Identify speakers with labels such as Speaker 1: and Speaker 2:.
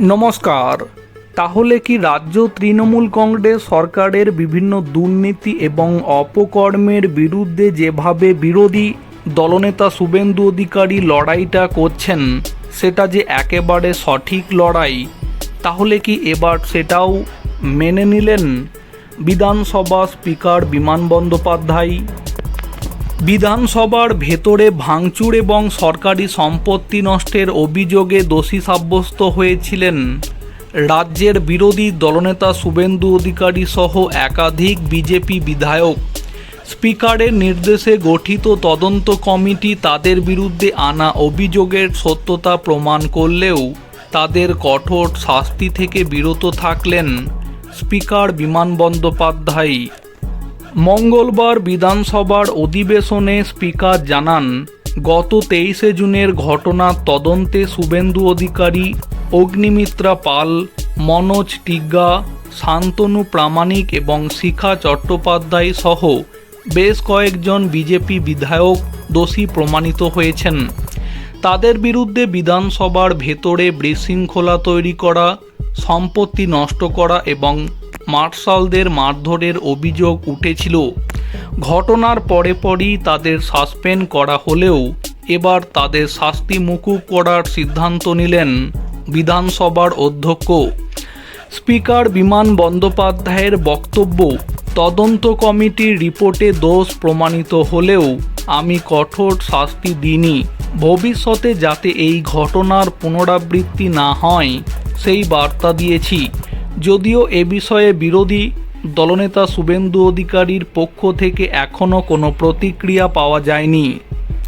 Speaker 1: নমস্কার। তাহলে কি রাজ্য তৃণমূল কংগ্রেস সরকারের বিভিন্ন দুর্নীতি এবং অপকর্মের বিরুদ্ধে যেভাবে বিরোধী দলনেতা শুভেন্দু অধিকারী লড়াইটা করছেন, সেটা যে একেবারে সঠিক লড়াই, তাহলে কি এবার সেটাও মেনে নিলেন বিধানসভা স্পিকার বিমান বন্দ্যোপাধ্যায়? বিধানসভার ভেতরে ভাঙচুর এবং সরকারি সম্পত্তি নষ্টের অভিযোগে দোষী সাব্যস্ত হয়েছিলেন রাজ্যের বিরোধী দলনেতা শুভেন্দু অধিকারী সহ একাধিক বিজেপি বিধায়ক। স্পিকারের নির্দেশে গঠিত তদন্ত কমিটি তাদের বিরুদ্ধে আনা অভিযোগের সত্যতা প্রমাণ করলেও তাদের কঠোর শাস্তি থেকে বিরত থাকলেন স্পিকার বিমান বন্দ্যোপাধ্যায়। মঙ্গলবার বিধানসভার অধিবেশনে স্পিকার জানান, গত তেইশে জুনের ঘটনার তদন্তে শুভেন্দু অধিকারী, অগ্নিমিত্রা পাল, মনোজ টিগ্গা, শান্তনু প্রামাণিক এবং শিখা চট্টোপাধ্যায় সহ বেশ কয়েকজন বিজেপি বিধায়ক দোষী প্রমাণিত হয়েছেন। তাদের বিরুদ্ধে বিধানসভার ভেতরে বিশৃঙ্খলা তৈরি করা, সম্পত্তি নষ্ট করা এবং মার্শালদের মারধরের অভিযোগ উঠেছিল। ঘটনার পরে পরই তাদের সাসপেন্ড করা হলেও এবার তাদের শাস্তি মুকুব করার সিদ্ধান্ত নিলেন বিধানসভার অধ্যক্ষ। স্পিকার বিমান বন্দ্যোপাধ্যায়ের বক্তব্য, তদন্ত কমিটির রিপোর্টে দোষ প্রমাণিত হলেও আমি কঠোর শাস্তি দিইনি। ভবিষ্যতে যাতে এই ঘটনার পুনরাবৃত্তি না হয়, সেই বার্তা দিয়েছি। যদিও এ বিষয়ে বিরোধী দলনেতা শুভেন্দু অধিকারীর পক্ষ থেকে এখনও কোনো প্রতিক্রিয়া পাওয়া যায়নি।